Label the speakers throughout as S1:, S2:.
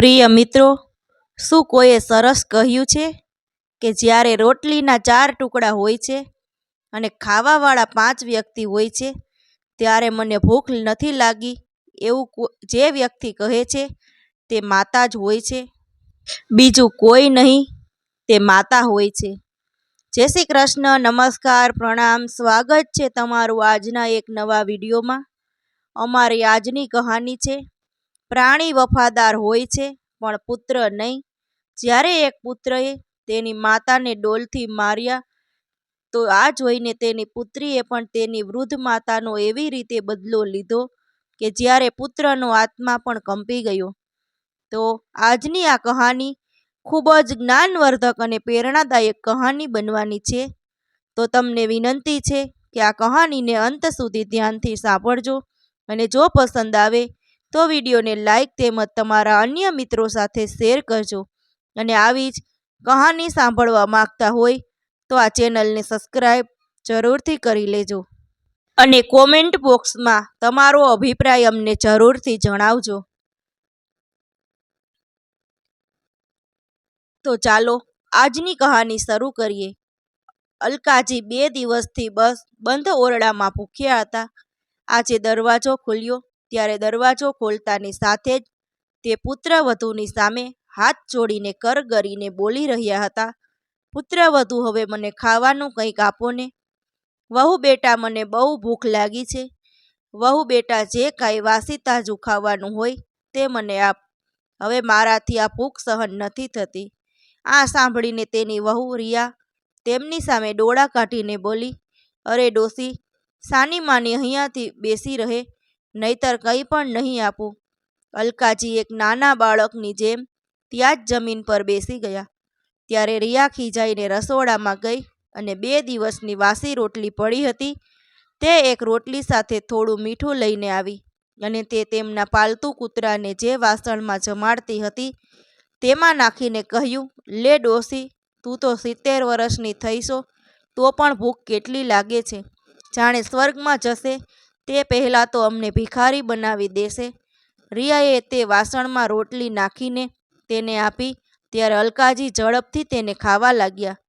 S1: પ્રિય મિત્રો, શું કોઈએ સરસ કહ્યું છે કે જ્યારે રોટલીના ચાર ટુકડા હોય છે અને ખાવાવાળા પાંચ વ્યક્તિ હોય છે, ત્યારે મને ભૂખ નથી લાગી એવું જે વ્યક્તિ કહે છે તે માતા જ હોય છે. બીજું કોઈ નહીં, તે માતા હોય છે. જય શ્રી કૃષ્ણ, નમસ્કાર, પ્રણામ, સ્વાગત છે તમારું આજના એક નવા વિડીયોમાં. અમારી આજની કહાની છે પ્રાણી વફાદાર હોય છે, પણ પુત્ર નહીં. જ્યારે એક પુત્રએ તેની માતાને ડોલથી માર્યા, તો આ જોઈને તેની પુત્રીએ પણ તેની વૃદ્ધ માતાનો એવી રીતે બદલો લીધો કે જ્યારે પુત્રનો આત્મા પણ કંપી ગયો. તો આજની આ કહાની ખૂબ જ જ્ઞાનવર્ધક અને પ્રેરણાદાયક કહાની બનવાની છે. તો તમને વિનંતી છે કે આ કહાનીને અંત સુધી ધ્યાનથી સાંભળજો અને જો પસંદ આવે તો વિડીયોને લાઇક તેમજ તમારા અન્ય મિત્રો સાથે શેર કરજો. અને આવી જ કહાની સાંભળવા માંગતા હોય તો આ ચેનલને સબસ્ક્રાઈબ જરૂરથી કરી લેજો. અને કોમેન્ટ બોક્સમાં તમારો અભિપ્રાય અમને જરૂરથી જણાવજો. તો ચાલો આજની કહાની શરૂ કરીએ. અલકાજી બે દિવસથી બસ બંધ ઓરડામાં ભૂખ્યા હતા. આજે દરવાજો ખુલ્યો. ત્યારે દરવાજો ખોલતાની સાથે જ તે પુત્રવધૂની સામે હાથ જોડીને કરગરીને બોલી રહ્યા હતા, પુત્રવધુ, હવે મને ખાવાનું કંઈક આપો ને. વહુ બેટા, મને બહુ ભૂખ લાગી છે. વહુ બેટા, જે કાંઈ વાસી તાજું ખાવાનું હોય તે મને આપ. હવે મારાથી આ ભૂખ સહન નથી થતી. આ સાંભળીને તેની વહુ રિયા તેમની સામે ડોળા કાઢીને બોલી, અરે ડોસી, સાની માની અહીંયાથી બેસી રહે. નહીતર કંઈ પણ નહીં આપું. અલકાજી એક નાના બાળકની જેમ ત્યાં જ જમીન પર બેસી ગયા. ત્યારે રિયા ખીજાઈને રસોડામાં ગઈ અને બે દિવસની વાસી રોટલી પડી હતી. તે એક રોટલી સાથે થોડું મીઠું લઈને આવી અને તે તેમના પાલતુ કૂતરાને જે વાસણમાં જમાડતી હતી તેમાં નાખીને કહ્યું, લે ડોસી, તું તો સિત્તેર વર્ષની થઈશો, તો પણ ભૂખ કેટલી લાગે છે. જાણે સ્વર્ગમાં જશે તે પહેલાં તો અમને ભિખારી બનાવી દેશે. રિયાએ તે વાસણમાં રોટલી નાખીને તેને આપી, ત્યારે અલકાજી ઝડપથી તેને ખાવા લાગ્યા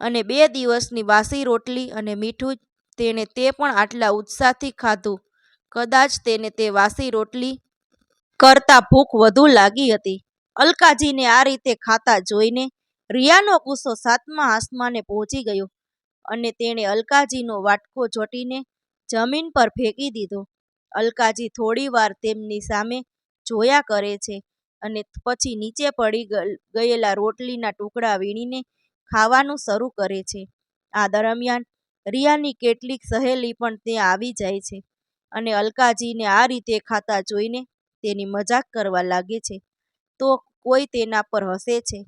S1: અને બે દિવસની વાસી રોટલી અને મીઠું તેણે તે પણ આટલા ઉત્સાહથી ખાધું. કદાચ તેને તે વાસી રોટલી કરતાં ભૂખ વધુ લાગી હતી. અલકાજીને આ રીતે ખાતા જોઈને રિયાનો ગુસ્સો સાતમા આસમાને પહોંચી ગયો અને તેણે અલકાજીનો વાટકો ચોટીને જમીન પર ફેંકી દીધો. અલકાજી થોડીવાર તેમની સામે જોયા કરે છે અને પછી નીચે પડી ગયેલા રોટલીના ટુકડા વીણીને ખાવાનું શરૂ કરે છે. આ દરમિયાન રિયાની કેટલીક સહેલી પણ ત્યાં આવી જાય છે અને અલકાજીને આ રીતે ખાતા જોઈને તેની મજાક કરવા લાગે છે. તો કોઈ તેના પર હસે છે?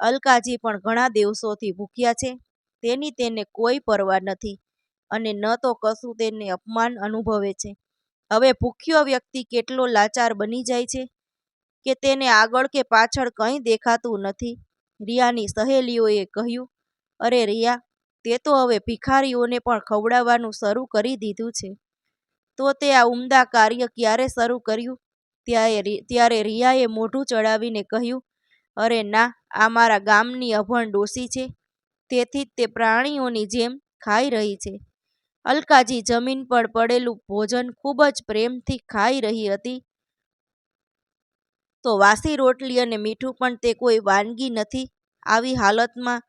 S1: અલકાજી પણ ઘણા દિવસોથી ભૂખ્યા છે. તેની તેને કોઈ પરવા નથી. અને ન તો કશું તેને અપમાન અનુભવે છે. હવે ભૂખ્યો વ્યક્તિ કેટલો લાચાર બની જાય છે? કે તેને આગળ કે પાછળ કંઈ દેખાતું નથી? રિયાની સહેલીઓએ કહ્યું, અરે રિયા, તે તો હવે ભિખારીઓને પણ ખવડાવવાનું શરૂ કરી દીધું છે. તો તે આ ઉમદા કાર્ય ક્યારે શરૂ કર્યું? ત્યારે ત્યારે રિયાએ મોઢું ચડાવીને કહ્યું, અરે ના, આ મારા ગામની અભણ ડોસી છે. તેથી જ તે પ્રાણીઓની જેમ ખાઈ રહી છે. અલકાજી જમીન પર પડેલું ભોજન ખૂબ જ પ્રેમથી ખાઈ રહી હતી. તો વાસી રોટલી અને મીઠું પણ તે કોઈ વાનગી નથી. આવી હાલતમાં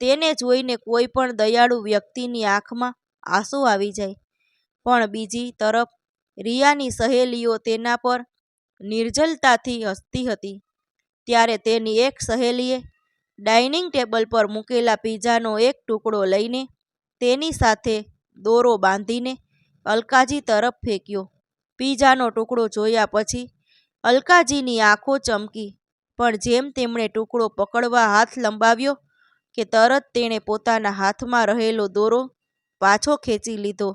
S1: તેને જોઈને કોઈ પણ દયાળુ વ્યક્તિની આંખમાં આંસુ આવી જાય. પણ બીજી તરફ રિયાની સહેલીઓ તેના પર નિર્જલતાથી હસતી હતી. ત્યારે તેની એક સહેલીએ ડાઇનિંગ ટેબલ પર મૂકેલા પીઝાનો એક ટુકડો લઈને તેની સાથે દોરો બાંધીને અલકાજી તરફ ફેંક્યો. પીઝાનો ટુકડો જોયા પછી અલકાજીની આંખો ચમકી, પણ જેમ તેમણે ટુકડો પકડવા હાથ લંબાવ્યો કે તરત તેણે પોતાના હાથમાં રહેલો દોરો પાછો ખેંચી લીધો.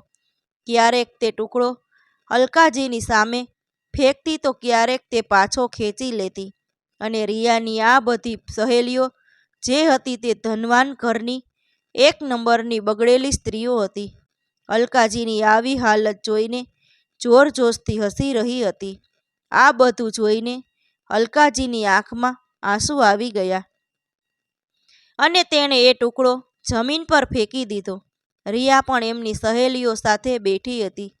S1: ક્યારેક તે ટુકડો અલકાજીની સામે ફેંકતી તો ક્યારેક તે પાછો ખેંચી લેતી અને રિયાની આ બધી સહેલીઓ જે હતી તે ધનવાન ઘરની એક નંબરની બગડેલી સ્ત્રીઓ હતી. અલકાજીની આવી હાલત જોઈને જોરજોશથી હસી રહી હતી. આ બધું જોઈને અલકાજીની આંખમાં આંસુ આવી ગયા. અને તેણે એ ટુકડો જમીન પર ફેંકી દીધો. રિયા પણ એમની સહેલીઓ સાથે બેઠી હતી.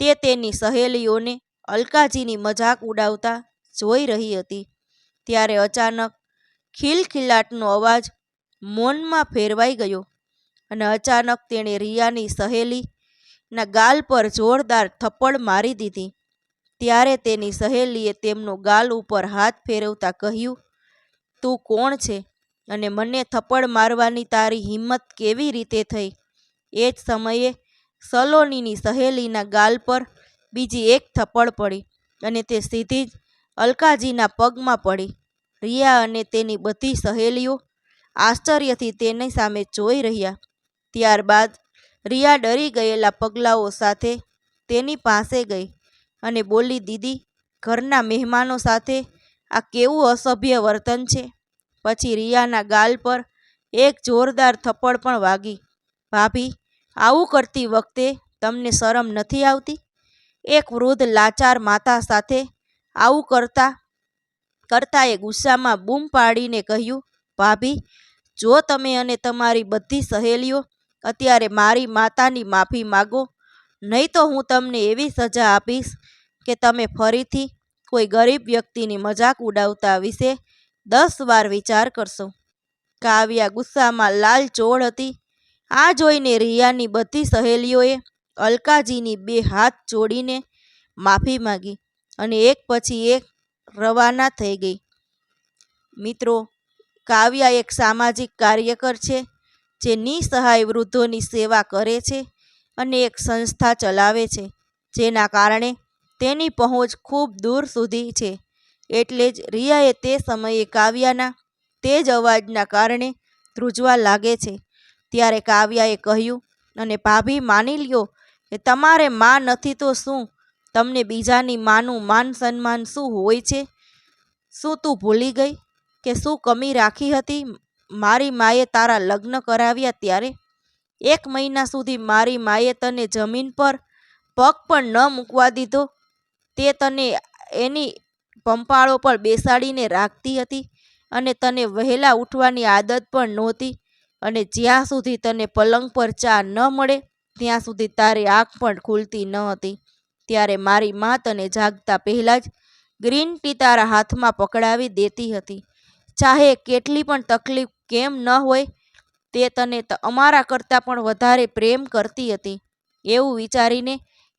S1: તે તેની સહેલીઓને અલકાજીની મજાક ઉડાવતા જોઈ રહી હતી. ત્યારે અચાનક ખિલખિલાટનો અવાજ મૌનમાં ફેરવાઈ ગયો. અને અચાનક તેણે રિયાની સહેલીના ગાલ પર જોરદાર થપ્પડ મારી દીધી. ત્યારે તેની સહેલીએ તેમનો ગાલ ઉપર હાથ ફેરવતા કહ્યું, તું કોણ છે? અને મને થપ્પડ મારવાની તારી હિંમત કેવી રીતે થઈ? એ જ સમયે સલોનીની સહેલીના ગાલ પર બીજી એક થપ્પડ પડી અને તે સીધી જ અલકાજીના પગમાં પડી. રિયા અને તેની બધી સહેલીઓ આશ્ચર્યથી તેની સામે જોઈ રહ્યા. ત્યારબાદ રિયા ડરી ગયેલા પગલાઓ સાથે તેની પાસે ગઈ અને બોલી, દીદી, ઘરના મહેમાનો સાથે આ કેવું અસભ્ય વર્તન છે. પછી રિયાના ગાલ પર એક જોરદાર થપ્પડ પણ વાગી. ભાભી, આવું કરતી વખતે તમને શરમ નથી આવતી? એક વૃદ્ધ લાચાર માતા સાથે આવું કરતા, કરતાએ ગુસ્સામાં બૂમ પાડીને કહ્યું, ભાભી, જો તમે અને તમારી બધી સહેલીઓ અત્યારે મારી માતાની માફી માગો. નહીં તો હું તમને એવી સજા આપીશ કે તમે ફરીથી કોઈ ગરીબ વ્યક્તિની મજાક ઉડાવતા વિશે દસ વાર વિચાર કરશો. કાવ્યા ગુસ્સામાં લાલ ચોળ હતી. આ જોઈને રિયાની બધી સહેલીઓએ અલકાજીની બે હાથ જોડીને માફી માગી અને એક પછી એક રવાના થઈ ગઈ. મિત્રો, કાવ્યા એક સામાજિક કાર્યકર છે. જે નિસહાય વૃદ્ધોની સેવા કરે છે અને એક સંસ્થા ચલાવે છે, જેના કારણે તેની પહોંચ ખૂબ દૂર સુધી છે. એટલે જ રિયાએ તે સમયે કાવ્યાના તે જ અવાજના કારણે ધ્રુજવા લાગે છે. ત્યારે કાવ્યાએ કહ્યું, અને ભાભી માની લ્યો કે તમારે માં નથી તો શું? તમને બીજાની માનું માન સન્માન શું હોય છે? શું તું ભૂલી ગઈ કે શું કમી રાખી હતી? મારી માએ તારા લગ્ન કરાવ્યા ત્યારે એક મહિના સુધી મારી માએ તને જમીન પર પગ પણ ન મૂકવા દીધો. તે તને એની પંપાળો પર બેસાડીને રાખતી હતી અને તને વહેલા ઉઠવાની આદત પણ નહોતી અને જ્યાં સુધી તને પલંગ પર ચા ન મળે, ત્યાં સુધી તારી આંખ પણ ખુલતી ન હતી. ત્યારે મારી મા તને જાગતા પહેલાં જ ગ્રીન ટી તારા હાથમાં પકડાવી દેતી હતી. ચાહે કેટલી પણ તકલીફ કેમ ન હોય તે તને અમારા કરતાં પણ વધારે પ્રેમ કરતી હતી. એવું વિચારીને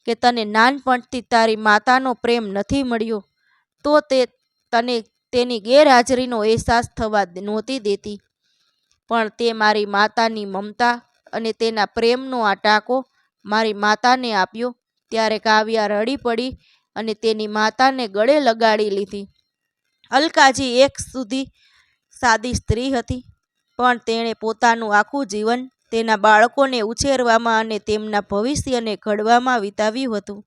S1: કે તને નાનપણથી તારી માતાનો પ્રેમ નથી મળ્યો, તો તે તને તેની ગેરહાજરીનો અહેસાસ થવા નહોતી દેતી. પણ તે મારી માતાની મમતા અને તેના પ્રેમનો આ ટાંકો મારી માતાને આપ્યો, ત્યારે કાવ્યા રડી પડી અને તેની માતાને ગળે લગાડી લીધી. અલકાજી એક સુધી સાદી સ્ત્રી હતી. પણ તેણે પોતાનું આખું જીવન તેના બાળકોને ઉછેરવામાં અને તેમના ભવિષ્યને ઘડવામાં વિતાવ્યું હતું.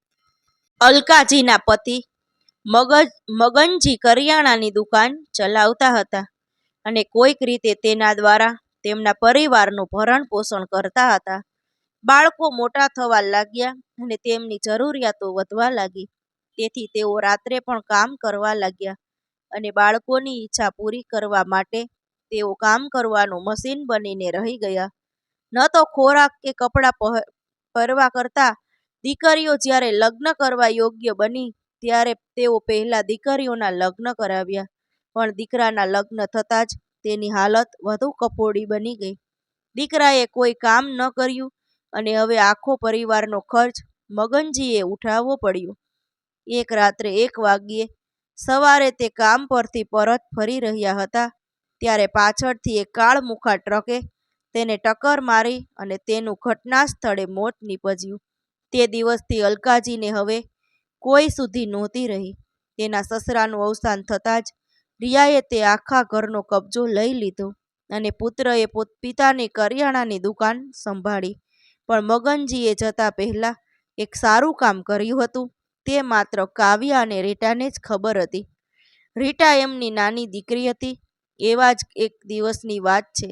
S1: અલકાજીના પતિ મગજ, મગનજી કરિયાણાની દુકાન ચલાવતા હતા અને કોઈક રીતે તેના દ્વારા તેમના પરિવારનું ભરણ પોષણ કરતા હતા. બાળકો મોટા થવા લાગ્યા અને તેમની જરૂરિયાતો વધવા લાગી. તેથી તેઓ રાત્રે પણ કામ કરવા લાગ્યા અને બાળકોની ઈચ્છા પૂરી કરવા માટે તેઓ કામ કરવાનું મશીન બનીને રહી ગયા. ન તો ખોરાક કે કપડાં પરવા કરતા દીકરીઓ જ્યારે લગ્ન કરવા યોગ્ય બની, ત્યારે તેઓ પહેલા દીકરીઓના લગ્ન કરાવ્યા. પણ દીકરાના લગ્ન થતાં જ તેની હાલત વધુ કફોડી બની ગઈ. દીકરાએ કોઈ કામ ન કર્યું અને હવે આખો પરિવારનો ખર્ચ મગનજીએ ઉઠાવવો પડ્યો. એક રાત્રે એક વાગ્યે સવારે તે કામ પરથી પરત ફરી રહ્યા હતા. ત્યારે પાછળથી એક કાળમુખા ટ્રકે તેને ટક્કર મારી અને તેનું ઘટના સ્થળે મોત નીપજ્યું. તે દિવસથી અલકાજીને હવે કોઈ સુધી નહોતી રહી. તેના સસરાનું અવસાન થતાં જ રિયાએ તે આખા ઘરનો કબજો લઈ લીધો અને પુત્રએ પિતાની કરિયાણાની દુકાન સંભાળી. પણ મગનજીએ જતા પહેલાં એક સારું કામ કર્યું હતું. તે માત્ર કાવ્યા અને રીટાને જ ખબર હતી. રીટા એમની નાની દીકરી હતી. એવા જ એક દિવસની વાત છે.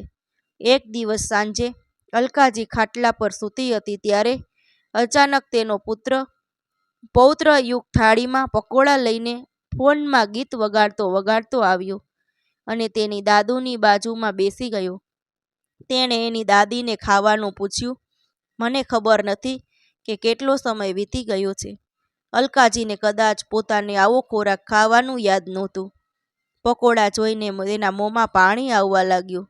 S1: એક દિવસ સાંજે અલકાજી ખાટલા પર સૂતી હતી ત્યારે અચાનક તેનો પુત્ર પૌત્ર યુગ થાળીમાં પકોડા લઈને ફોનમાં ગીત વગાડતો વગાડતો આવ્યો અને તેની દાદુની બાજુમાં બેસી ગયો. તેણે એની દાદીને ખાવાનું પૂછ્યું, મને ખબર નથી કે કેટલો સમય વીતી ગયો છે. અલકાજીને કદાચ પોતાને આવો ખોરાક ખાવાનું યાદ નહોતું. પકોડા જોઈને તેના મોંમાં પાણી આવવા લાગ્યું.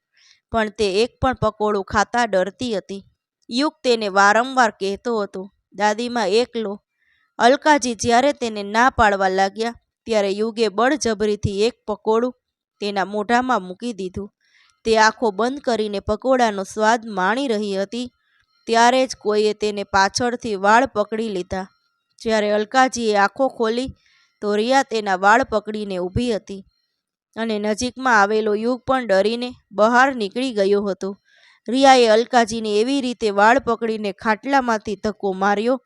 S1: પણ તે એક પણ પકોડું ખાતા ડરતી હતી. યુગ તેને વારંવાર કહેતો હતો, દાદીમાં, એક લો. અલકાજી જ્યારે તેને ના પાડવા લાગ્યા, ત્યારે યુગે બળજબરીથી એક પકોડું તેના મોઢામાં મૂકી દીધું. તે આંખો બંધ કરીને પકોડાનો સ્વાદ માણી રહી હતી, ત્યારે જ કોઈએ તેને પાછળથી વાળ પકડી લીધા. જ્યારે અલકાજીએ આંખો ખોલી, તો રિયા તેના વાળ પકડીને ઊભી હતી. અને નજીકમાં આવેલો યુગ પણ ડરીને બહાર નીકળી ગયો હતો. રિયાએ અલકાજીને એવી રીતે વાળ પકડીને ખાટલામાંથી ધક્કો માર્યો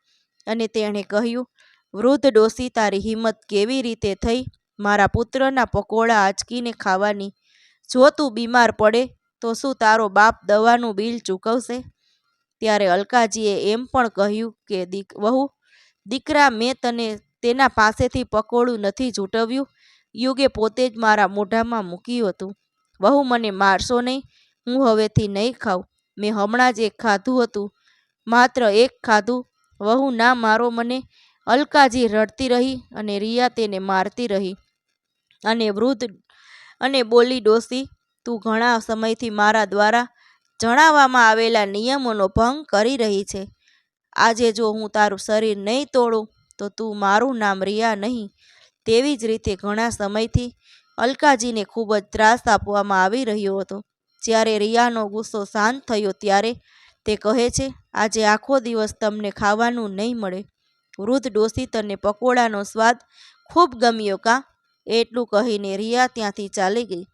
S1: અને તેણે કહ્યું, વૃદ્ધ ડોસી તારી હિંમત કેવી રીતે થઈ? મારા પુત્રના પકોડા આંચકીને ખાવાની. જો તું બીમાર પડે, તો શું તારો બાપ દવાનું બિલ ચૂકવશે? ત્યારે અલકાજીએ એમ પણ કહ્યું કે, દીક, વહુ, દીકરા મેં તને તેના પાસેથી પકોડું નથી જૂટવ્યું. યુગે પોતે જ મારા મોઢામાં મૂક્યું હતું. વહુ મને મારશો નહીં, હું હવેથી નહીં ખાઉં. મેં હમણાં જ એક ખાધું હતું, માત્ર એક ખાધું. વહુ ના મારો મને અલકાજી રડતી રહી અને રિયા તેને મારતી રહી. અને વૃદ્ધ અને બોલી ડોસી, તું ઘણા સમયથી મારા દ્વારા જણાવવામાં આવેલા નિયમોનો ભંગ કરી રહી છે. આજે જો હું તારું શરીર નહીં તોડું, તો તું મારું નામ રિયા નહીં. તેવી જ રીતે ઘણા સમયથી અલકાજીને ખૂબ જ ત્રાસ આપવામાં આવી રહ્યો હતો. જ્યારે રિયાનો ગુસ્સો શાંત થયો ત્યારે તે કહે છે, આજે આખો દિવસ તમને ખાવાનું નહીં મળે. વૃદ્ધ ડોસી તને પકોડાનો સ્વાદ ખૂબ ગમ્યો કાં? એટલું કહીને રિયા ત્યાંથી ચાલી ગઈ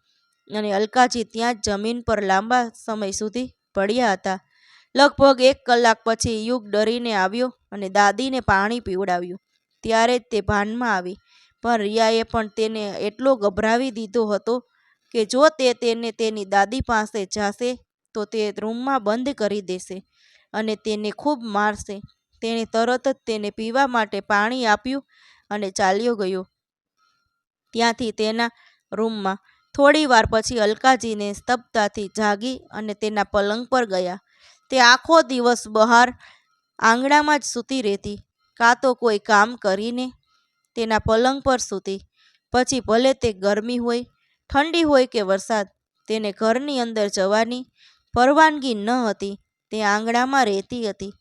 S1: અને અલકાજી ત્યાં જ જમીન પર લાંબા સમય સુધી પડ્યા હતા. લગભગ એક કલાક પછી યુગ ડરીને આવ્યો અને દાદીને પાણી પીવડાવ્યું. ત્યારે જ તે ભાનમાં આવી. પણ રિયાએ પણ તેને એટલો ગભરાવી દીધો હતો કે જો તે તેને તેની દાદી પાસે જાશે, તો તે રૂમમાં બંધ કરી દેશે અને તેને ખૂબ મારશે. તેણે તરત જ તેને પીવા માટે પાણી આપ્યું અને ચાલ્યો ગયો. ત્યાંથી તેના રૂમમાં થોડી વાર પછી અલકાજીને સ્તબ્ધતાથી જાગી અને તેના પલંગ પર ગયા. તે આખો દિવસ બહાર આંગણામાં જ સૂતી રહેતી, કાં તો કોઈ કામ કરીને તેના પલંગ પર સૂતી. પછી ભલે તે ગરમી હોય, ઠંડી હોય કે વરસાદ, તેને ઘરની અંદર જવાની પરવાનગી ન હતી. તે આંગણામાં રહેતી હતી.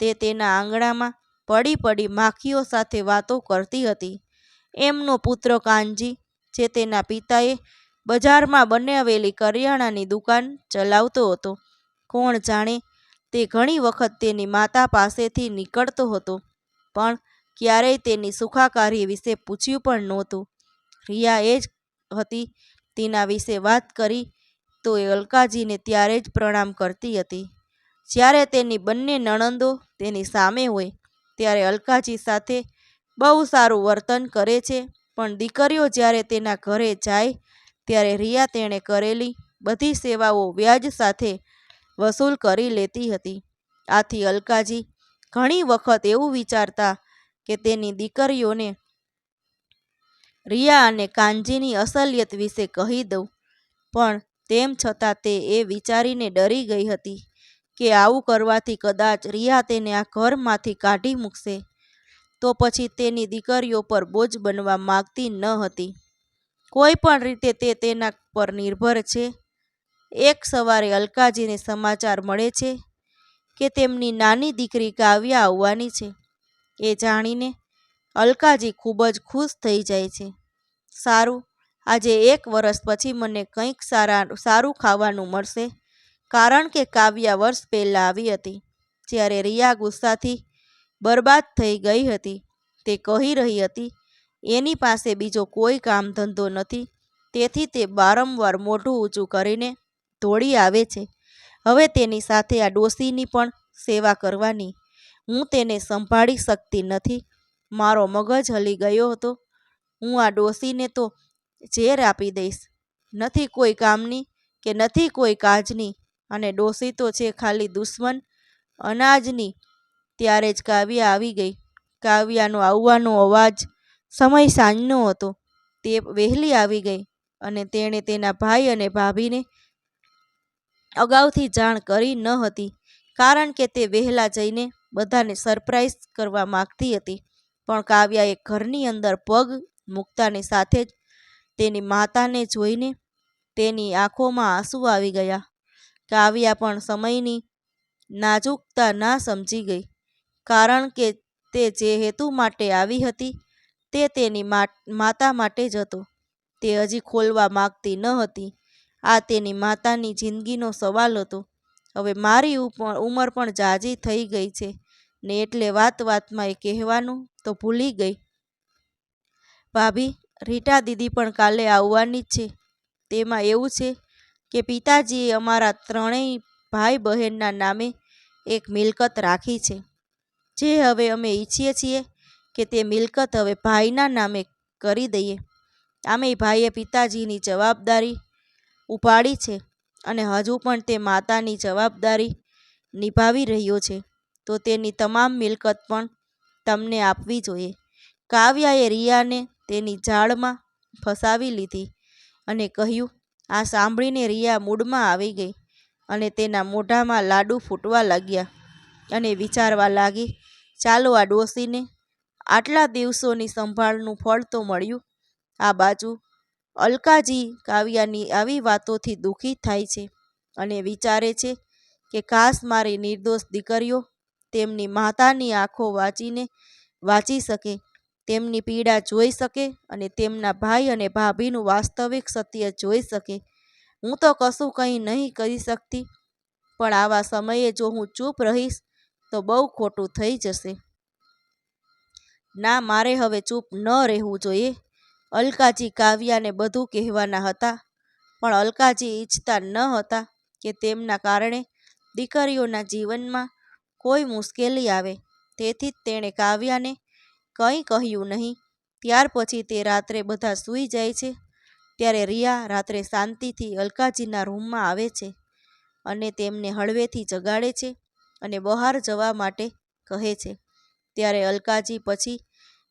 S1: તે તેના આંગણામાં પડી પડી માખીઓ સાથે વાતો કરતી હતી. એમનો પુત્ર કાનજી, જે તેના પિતાએ બજારમાં બનાવેલી કરિયાણાની દુકાન ચલાવતો હતો, કોણ જાણે તે ઘણી વખત તેની માતા પાસેથી નીકળતો હતો. પણ ક્યારેય તેની સુખાકારી વિશે પૂછ્યું પણ નહોતું. રિયા એ જ હતી તેના વિશે વાત કરી તો એ અલકાજીને ત્યારે જ પ્રણામ કરતી હતી. જ્યારે તેની બંને નણંદો તેની સામે હોય, ત્યારે અલકાજી સાથે બહુ સારું વર્તન કરે છે, પણ દીકરીઓ જ્યારે તેના ઘરે જાય, ત્યારે રિયા તેણે કરેલી બધી સેવાઓ વ્યાજ સાથે વસૂલ કરી લેતી હતી. આથી અલકાજી ઘણી વખત એવું વિચારતા કે તેની દીકરીઓને રિયા અને કાનજીની અસલિયત વિશે કહી દઉં. પણ તેમ છતાં તે એ વિચારીને ડરી ગઈ હતી કે આવું કરવાથી કદાચ રિયા તેને આ ઘરમાંથી કાઢી મૂકશે. તો પછી તેની દીકરીઓ પર બોજ બનવા માગતી ન હતી. કોઈ પણ રીતે તે તેના પર નિર્ભર છે. એક સવારે અલકાજીને સમાચાર મળે છે કે તેમની નાની દીકરી કાવ્યા આવવાની છે. એ જાણીને અલકાજી ખૂબ જ ખુશ થઈ જાય છે. સારું, આજે એક વર્ષ પછી મને કંઈક સારા, સારું ખાવાનું મળશે. કારણ કે કાવ્યા વર્ષ પહેલાં આવી હતી, જ્યારે રિયા ગુસ્સાથી બરબાદ થઈ ગઈ હતી. તે કહી રહી હતી, એની પાસે બીજો કોઈ કામ ધંધો નથી. તેથી તે વારંવાર મોઢું ઊંચું કરીને દોડી આવે છે. હવે તેની સાથે આ ડોસીની પણ સેવા કરવાની હું તેને સંભાળી શકતી નથી. મારો મગજ હલી ગયો હતો. હું આ ડોસીને તો ઝેર આપી દઈશ. નથી કોઈ કામની કે નથી કોઈ કાજની. અને ડોસી તો છે ખાલી દુશ્મન. અનાજની ત્યારે જ કાવ્યા આવી ગઈ. કાવ્યાનો આવવાનો અવાજ સમય સાંજનો હતો. તે વહેલી આવી ગઈ અને તેણે તેના ભાઈ અને ભાભીને અગાઉથી જાણ કરી ન હતી. કારણ કે તે વહેલા જઈને બધાને સરપ્રાઈઝ કરવા માગતી હતી. પણ કાવ્યાએ ઘરની અંદર પગ મૂકતાની સાથે જ તેની માતાને જોઈને તેની આંખોમાં આંસુ આવી ગયા. કાવ્યા પણ સમયની નાજુકતા ના સમજી ગઈ. કારણ કે તે જે હેતુ માટે આવી હતી તે તેની માતા માટે જ હતો. તે હજી ખોલવા માગતી ન હતી. આ તેની માતાની જિંદગીનો સવાલ હતો. હવે મારી ઉંમર પણ જાજી થઈ ગઈ છે ને એટલે વાત વાતમાં એ કહેવાનું તો ભૂલી ગઈ. ભાભી, રીટા દીદી પણ કાલે આવવાની જ છે. તેમાં એવું છે કે પિતાજીએ અમારા ત્રણેય ભાઈ બહેનના નામે એક મિલકત રાખી છે. જે હવે અમે ઈચ્છીએ છીએ કે તે મિલકત હવે ભાઈના નામે કરી દઈએ. આમેય ભાઈએ પિતાજીની જવાબદારી ઉપાડી છે. અને હજુ પણ તે માતાની જવાબદારી નિભાવી રહ્યો છે, તો તેની તમામ મિલકત પણ તમને આપવી જોઈએ. કાવ્યાએ રિયાને તેની જાળમાં ફસાવી લીધી અને કહ્યું, આ સાંભળીને રિયા મૂડમાં આવી ગઈ અને તેના મોઢામાં લાડુ ફૂટવા લાગ્યા અને વિચારવા લાગી, ચાલો આ ડોસીને આટલા દિવસોની સંભાળનું ફળ તો મળ્યું, આ બાજુ અલકાજી કાવ્યાની આવી વાતોથી દુઃખી થાય છે અને વિચારે છે કે કાશ મારી નિર્દોષ દીકરીઓ તેમની માતાની આંખો વાંચીને વાંચી શકે, તેમની પીડા જોઈ શકે અને તેમના ભાઈ અને ભાભીનું વાસ્તવિક સત્ય જોઈ શકે. હું તો કશું કંઈ નહીં કરી શકતી, પણ આવા સમયે જો હું ચૂપ રહીશ તો બહુ ખોટું થઈ જશે. ના, મારે હવે ચૂપ ન રહેવું જોઈએ. અલકાજી કાવ્યાને બધું કહેવાના હતા, પણ અલકાજી ઈચ્છતા ન હતા કે તેમના કારણે દીકરીઓના જીવનમાં કોઈ મુશ્કેલી આવે. તેથી જ તેણે કાવ્યાને કંઈ કહ્યું નહીં. ત્યાર પછી તે રાત્રે બધા સૂઈ જાય છે. ત્યારે રિયા રાત્રે શાંતિથી અલકાજીના રૂમમાં આવે છે અને તેમને હળવેથી જગાડે છે અને બહાર જવા માટે કહે છે. ત્યારે અલકાજી પછી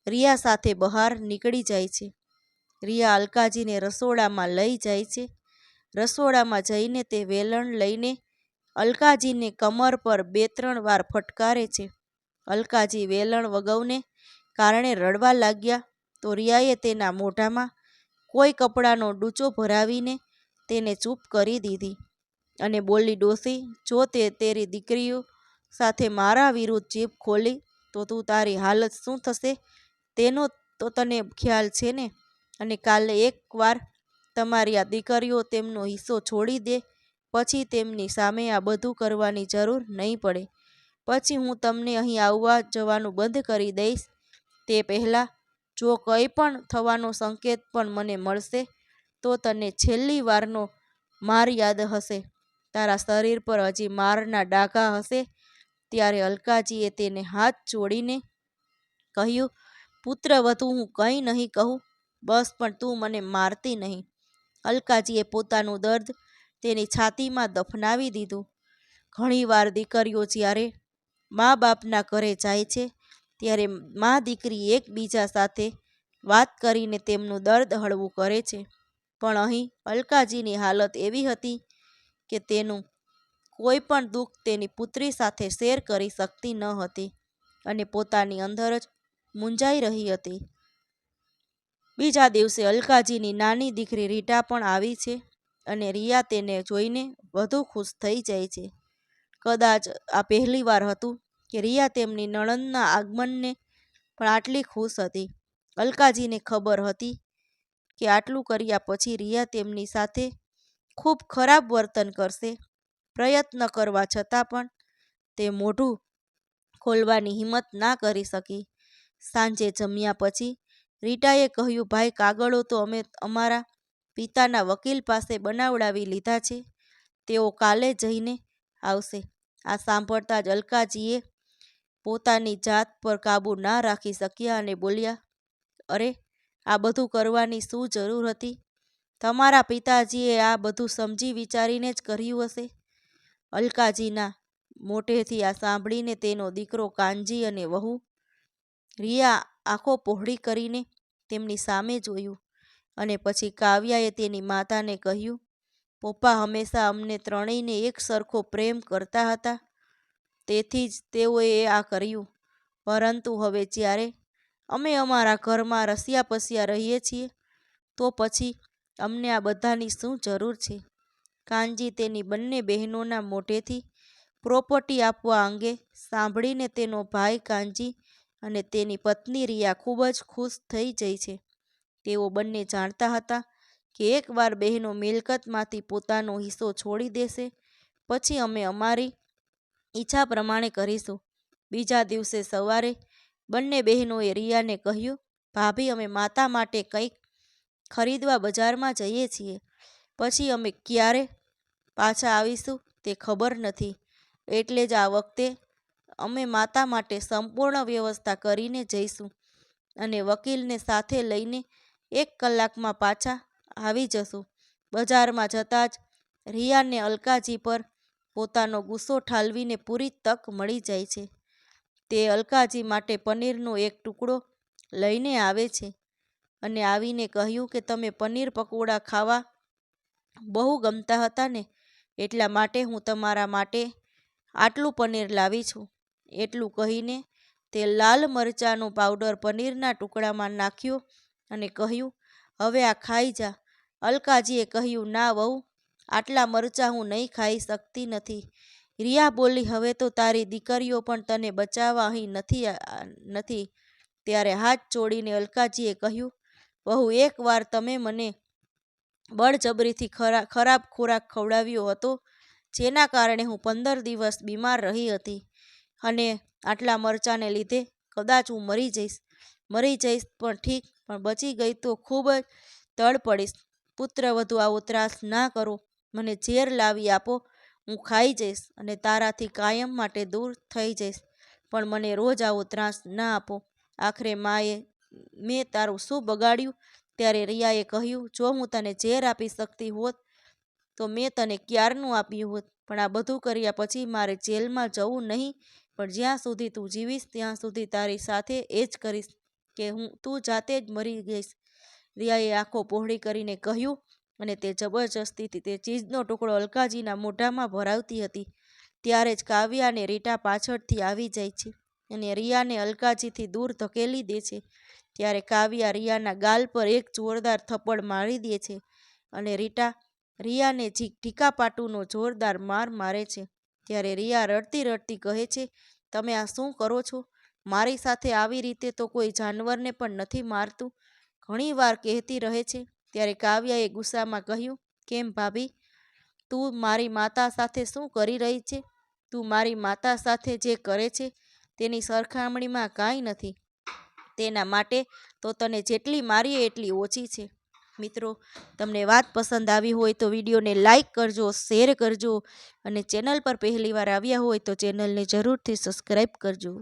S1: રિયા સાથે બહાર નીકળી જાય છે. રિયા અલકાજીને રસોડામાં લઈ જાય છે. રસોડામાં જઈને તે વેલણ લઈને અલકાજીને કમર પર બે ત્રણ વાર ફટકારે છે. અલકાજી વેલણ વગવને કારણે રડવા લાગ્યા તો રિયાએ તેના મોઢામાં કોઈ કપડાનો ડૂચો ભરાવીને તેને ચૂપ કરી દીધી અને બોલી, ડોસી, જો તે તેરી દીકરીઓ સાથે મારા વિરુદ્ધ જીભ ખોલી, તો તું તારી હાલત શું થશે? તેનો તો તને ખ્યાલ છે ને? અને કાલે એકવાર તમારી આ દીકરીઓ તેમનો હિસ્સો છોડી દે, પછી તેમની સામે આ બધું કરવાની જરૂર નહીં પડે. પછી હું તમને અહીં આવવા જવાનું બંધ કરી દઈશ. તે પહેલાં જો કંઈ પણ થવાનો સંકેત પણ મને મળશે, તો તને છેલ્લી વારનો માર યાદ હશે. તારા શરીર પર હજી મારના ડાઘા હશે. ત્યારે અલકાજીએ તેને હાથ જોડીને કહ્યું, પુત્ર, વધુ હું કંઈ નહીં કહું. બસ, પણ તું મને મારતી નહીં. અલકાજીએ પોતાનું દર્દ તેની છાતીમાં દફનાવી દીધું. ઘણીવાર દીકરીઓ જ્યારે મા બાપના ઘરે જાય છે, ત્યારે મા દીકરી એકબીજા સાથે વાત કરીને તેમનું દર્દ હળવું કરે છે. પણ અહીં અલકાજીની હાલત એવી હતી કે તેનું કોઈ પણ દુઃખ તેની પુત્રી સાથે શેર કરી શકતી ન હતી અને પોતાની અંદર જ મૂંઝાઈ રહી હતી. બીજા દિવસે અલકાજીની નાની દીકરી રીટા પણ આવી છે અને રિયા તેને જોઈને વધુ ખુશ થઈ જાય છે. કદાચ આ પહેલી વાર હતું કે રિયા તેમની નણંદના આગમનને પણ આટલી ખુશ હતી. અલકાજીને ખબર હતી કે આટલું કર્યા પછી રિયા તેમની સાથે ખૂબ ખરાબ વર્તન કરશે. પ્રયત્ન કરવા છતાં પણ તે મોઢું ખોલવાની હિંમત ના કરી શકી. સાંજે જમ્યા પછી રીટાએ કહ્યું, ભાઈ, કાગળો તો અમે અમારા પિતાના વકીલ પાસે બનાવડાવી લીધા છે. તેઓ કાલે જઈને આવશે. આ સાંભળતા જ અલકાજીએ પોતાની જાત પર કાબૂ ના રાખી શક્યા અને બોલ્યા, અરે, આ બધું કરવાની શું જરૂર હતી? તમારા પિતાજીએ આ બધું સમજી વિચારીને જ કર્યું હશે. અલકાજીના મોઢેથી આ સાંભળીને તેનો દીકરો કાનજી અને વહુ રિયા આંખો પહોળી કરીને તેમની સામે જોયું અને પછી કાવ્યાએ તેની માતાને કહ્યું, પપ્પા હંમેશા અમને ત્રણેયને એક સરખો પ્રેમ કરતા હતા. તેથી જ તેઓએ આ કર્યું. પરંતુ હવે જ્યારે અમે અમારા ઘરમાં રસિયા પસ્યા રહીએ છીએ, તો પછી અમને આ બધાની શું જરૂર છે કાનજી તેની બંને બહેનોના મોઢેથી પ્રોપર્ટી આપવા અંગે સાંભળીને તેનો ભાઈ કાનજી અને તેની પત્ની રિયા ખૂબ જ ખુશ થઈ જાય છે. તેઓ બંને જાણતા હતા કે એકવાર બહેનો મિલકતમાંથી પોતાનો હિસ્સો છોડી દેશે, પછી અમે અમારી ઈચ્છા પ્રમાણે કરીશું. બીજા દિવસે સવારે બંને બહેનોએ રિયાને કહ્યું, ભાભી, અમે માતા માટે કંઈક ખરીદવા બજારમાં જઈએ છીએ. પછી અમે ક્યારે પાછા આવીશું તે ખબર નથી. એટલે જ આ વખતે અમે માતા માટે સંપૂર્ણ વ્યવસ્થા કરીને જઈશું અને વકીલને સાથે લઈને એક કલાકમાં પાછા આવી જશું. બજારમાં જતાં જ રિયાને અલકાજી પર પોતાનો ગુસ્સો ઠાલવીને પૂરી તક મળી જાય છે. તે અલકાજી માટે પનીરનો એક ટુકડો લઈને આવે છે અને આવીને કહ્યું કે, તમે પનીર પકોડા ખાવા બહુ ગમતા હતા ને, એટલા માટે હું તમારા માટે આટલું પનીર લાવી છું. એટલું કહીને તે લાલ મરચાંનો પાવડર પનીરના ટુકડામાં નાખ્યો અને કહ્યું, હવે આ ખાઈ જા. અલકાજીએ કહ્યું, ના વહુ, આટલા મરચાં હું નહીં ખાઈ શકતી નથી. રિયા બોલી, હવે તો તારી દીકરીઓ પણ તને બચાવવા અહીં નથી નથી. ત્યારે હાથ જોડીને અલકાજીએ કહ્યું, વહુ એકવાર તમે મને બળજબરીથી ખરા, ખરાબ ખોરાક ખવડાવ્યો હતો, જેના કારણે હું પંદર દિવસ બીમાર રહી હતી. અને આટલા મરચાંને લીધે કદાચ હું મરી જઈશ. મરી જઈશ પણ ઠીક, પણ બચી ગઈ તો ખૂબ જ તડ પડીશ. પુત્ર વધુ આવો ત્રાસ ના કરો. મને ઝેર લાવી આપો. હું ખાઈ જઈશ અને તારાથી કાયમ માટે દૂર થઈ જઈશ. પણ મને રોજ આવો ત્રાસ ના આપો. આખરે માએ, મેં તારું શું બગાડ્યું? ત્યારે રિયાએ કહ્યું, જો હું તને ઝેર આપી શકતી હોત, તો મેં તને ક્યારનું આપ્યું હોત? પણ આ બધું કર્યા પછી મારે જેલમાં જવું નહીં. પણ જ્યાં સુધી તું જીવીશ, ત્યાં સુધી તારી સાથે એ જ કરીશ કે હું, તું જાતે જ મરી ગઈશ. રિયાએ આંખો પહોળી કરીને કહ્યું અને તે જબરજસ્તીથી તે ચીજનો ટુકડો અલકાજીના મોઢામાં ભરાવતી હતી. ત્યારે જ કાવ્યા અને રીટા પાછળથી આવી જાય છે અને રિયાને અલકાજીથી દૂર ધકેલી દે છે. ત્યારે કાવ્યા રિયાના ગાલ પર એક જોરદાર થપ્પડ મારી દે છે અને રીટા રિયાને ઢીકાપાટુનો જોરદાર માર મારે છે. ત્યારે રિયા રડતી રડતી કહે છે, તમે આ શું કરો છો? મારી સાથે આવી રીતે તો કોઈ જાનવરને પણ નથી મારતું. ઘણી વાર કહેતી રહે છે, ત્યારે કાવ્યાએ ગુસ્સામાં કહ્યું, કેમ ભાભી? તું મારી માતા સાથે શું કરી રહી છે? તું મારી માતા સાથે જે કરે છે, તેની સરખામણીમાં કાંઈ નથી. તેના માટે તો તને જેટલી મારીએ એટલી ઓછી છે. મિત્રો, તમને વાત પસંદ આવી હોય તો વિડીયોને લાઇક કરજો, શેર કરજો અને ચેનલ પર પહેલીવાર આવ્યા હોય તો ચેનલને જરૂરથી સબસ્ક્રાઈબ કરજો.